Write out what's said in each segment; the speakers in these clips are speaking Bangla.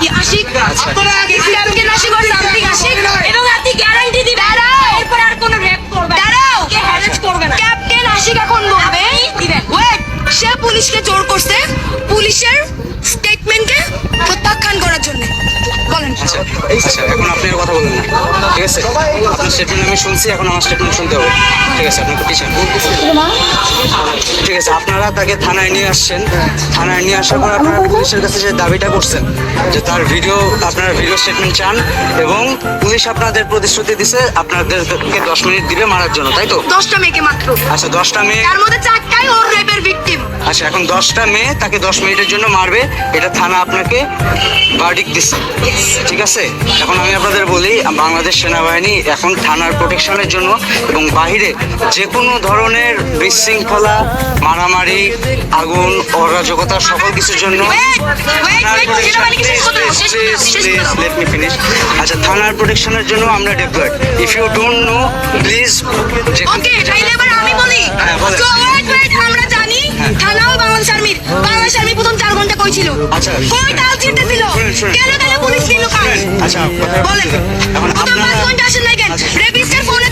কি Ashik? Captain Ashik or something Ashik এবং আপনি গ্যারান্টি দিবেন এরপর আর কোনো রেপ করবে দাঁড়াও। কে হ্যারেস করবে না। ক্যাপ্টেন আশিক এখন বলবে দিবেন। ওয়েট সে পুলিশকে জোর করছে পুলিশের স্টেটমেন্টকে প্রত্যাখ্যান করার জন্য। বলেন। আচ্ছা আচ্ছা এখন আপনি কথা বলেন। আছে। আপনার স্টেটমেন্ট আমি শুনছি এখন আমার স্টেটমেন্ট শুনতে হবে। ঠিক আছে আপনি একটু ঠিক আছে আপনারা তাকে থানায় নিয়ে আসছেন। থানায় নিয়ে আসার পর আপনারা পুলিশের কাছে যে দাবিটা করছেন যে তার ভিডিও আপনারা ভিডিও স্টেটমেন্ট চান এবং পুলিশ আপনাদের প্রতিশ্রুতি দিছে আপনাদেরকে দশ মিনিট দিবে মারার জন্য তাই তো? দশটা মেয়েকে মাত্র। আচ্ছা দশটা মেয়ে তার মধ্যে চারটাই ওর রেপের ভিকটিম আচ্ছা এখন দশটা মেয়ে তাকে দশ মিনিটের জন্য মারবে এটা থানা আপনাকে বার্ডিক দিচ্ছে ঠিক আছে? এখন আমি আপনাদের বলি বাংলাদেশ সেনাবাহিনী এখন থানার প্রোটেকশনের জন্য এবং বাহিরে যে কোনো ধরনের বিশৃঙ্খলা মারামারি আগুন অরাজকতা সকল কিছুর জন্য আচ্ছা থানার প্রোটেকশনের জন্য আমরা deployed if you don't know please okay আমি বলি। বলেন। So, wait, wait, আমরা জানি থানাও বাংলাদেশ আর্মির। বাংলাদেশ আর্মি প্রথম চার ঘণ্টা কই ছিল আচ্ছা। কই তাল চিনতে ছিল? শুনেন, শুনেন। কেন কেন পুলিশ ছিল কাজ আচ্ছা বলেন। এখন প্রথম পাঁচ আপনারা ঘণ্টা আসেন নাই কেন রেপিস্টের ফোনে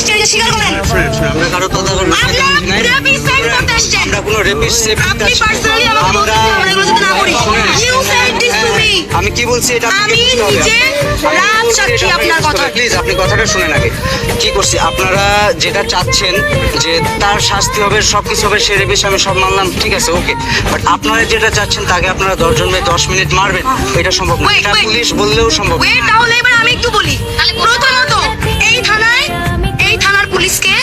তদারকিতে আসছে এই যে স্বীকার করেন। শুনেন, শুনেন, আমরা কারও কোনো রেপিস্ট আপনি পার্সোনালি আমাকে আমরা এগুলো যাতে না করি you said this to me আমি কি বলছি এটা আমি নিজে রাত সাক্ষী আপনার কথা। প্লিজ আপনি কথাটা শুনেন আগে। কি করছি? আপনারা যেটা চাচ্ছেন যে তার শাস্তি হবে সব কিছু হবে সে রেপিস আমি সব মানলাম ঠিক আছে ওকে বাট আপনারা যেটা চাচ্ছেন তাকে আপনারা দশজন মেয়ে দশ মিনিট মারবেন। এটা সম্ভব না। এটা পুলিশ বললেও সম্ভব তাহলে এবার আমি একটু বলি। প্রথমত এই থানায় পুলিশকে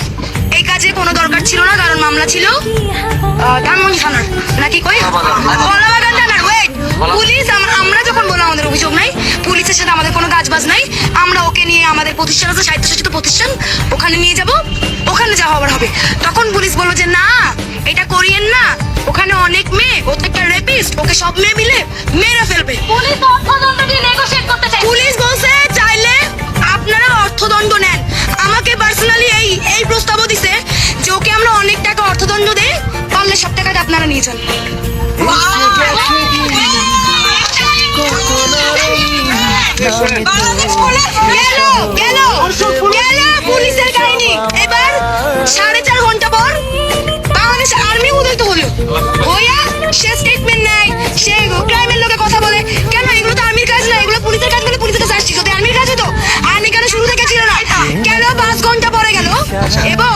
এই কাজে কোনো দরকার ছিল না কারণ মামলা ছিল। ধানমন্ডি থানার, নাকি কই? কলাবাগান থানার ওয়েট। পুলিশ, আম- আমরা যখন বললাম আমাদের অভিযোগ নাই, পুলিশের সাথে আমাদের কোনো কাজবাজ নাই, আমরা ওকে নিয়ে আমাদের প্রতিষ্ঠান আছে, স্বায়ত্তশাসিত প্রতিষ্ঠান, ওখানে নিয়ে যাব, ওখানে যা হবার হবে। তখন পুলিশ বলল যে, না, এটা করিয়েন না, ওখানে অনেক মেয়ে ও তো একটা রেপিস্ট ওকে সব মেয়ে মিলে গেল পুলিশের সাড়ে চার ঘণ্টা পর বাংলাদেশ আর্মি উদয়িত হলো হইয়া সে স্টেটমেন্ট নেয় সে ক্রাইমের লোকে কথা বলে কেন এগুলো তো কাজ না এগুলো পুলিশের কাজ বলে পুলিশের কাছে আসছি আর্মির কাজ হতো আর্মি কেন শুরু থেকে না কেন পাঁচ ঘণ্টা পরে গেল এবং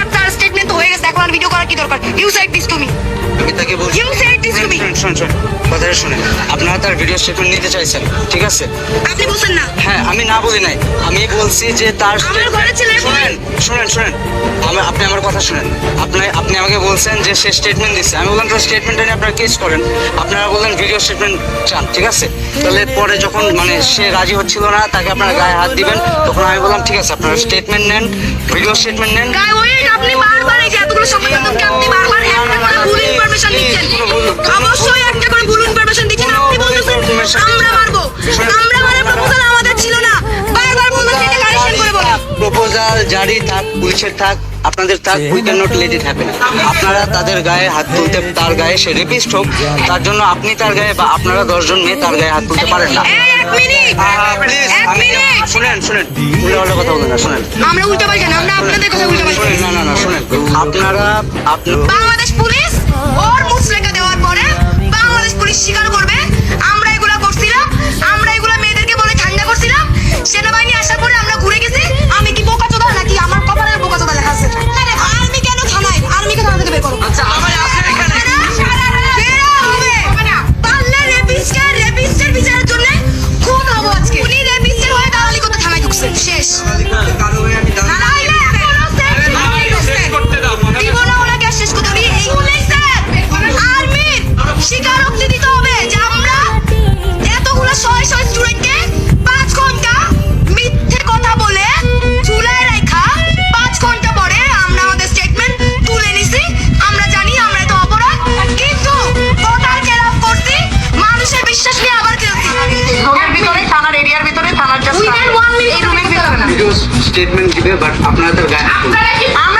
তো আর ভিডিও করার কি দরকার? You said this to me আমি তাকে বলছি said this to me. শুনুন শুনুন শুনুন কথাটা শুনেন। আপনারা তার ভিডিও স্টেটমেন্ট নিতে চাইছেন ঠিক আছে? আপনি বলছেন না। হ্যাঁ আমি না বলি নাই। আমি বলছি যে তার আমার ঘরে ছেলের শুনেন শুনেন শুনেন। আমি- আপনি আমার কথা শুনেন। আপনি আপনি আমাকে বলছেন যে সে স্টেটমেন্ট দিচ্ছে আমি বললাম তার স্টেটমেন্টটা নিয়ে আপনারা কেস করেন। আপনারা বললেন ভিডিও স্টেটমেন্ট চান ঠিক আছে? তাহলে পরে যখন মানে সে রাজি হচ্ছিল না তাকে আপনারা গায়ে হাত দিবেন। তখন আমি বললাম ঠিক আছে আপনারা স্টেটমেন্ট নেন ভিডিও স্টেটমেন্ট নেন। গায়ে ওয়েট আপনি বারবার সময় বাদককে আপনি বারবার একটা করে ভুল ইনফরমেশন দিচ্ছেন অবশ্যই একটা করে ভুল ইনফরমেশন দিচ্ছেন আপনি বলতেছেন আমরা প্রপোজাল জারি থাক পুলিশের থাক আপনাদের থাক we can not let it happen আপনারা তাদের গায়ে হাত তুলতে তার গায়ে সে রেপিস্ট হোক তার জন্য আপনি তার গায়ে বা আপনারা দশজন মেয়ে তার গায়ে হাত তুলতে পারেন না। প্লিজ আমি মিনিট! শুনেন শুনেন উল্টা কথা বলেন না শুনেন। আমরা উল্টা পাল্টা না আমরা আপনাদের কথা উল্টা পাল্টা না না না শুনেন। আপনারা আপনার বাংলাদেশ পুলিশ? স্টেটমেন্ট দিবে বাট আপনারা তার গায়ে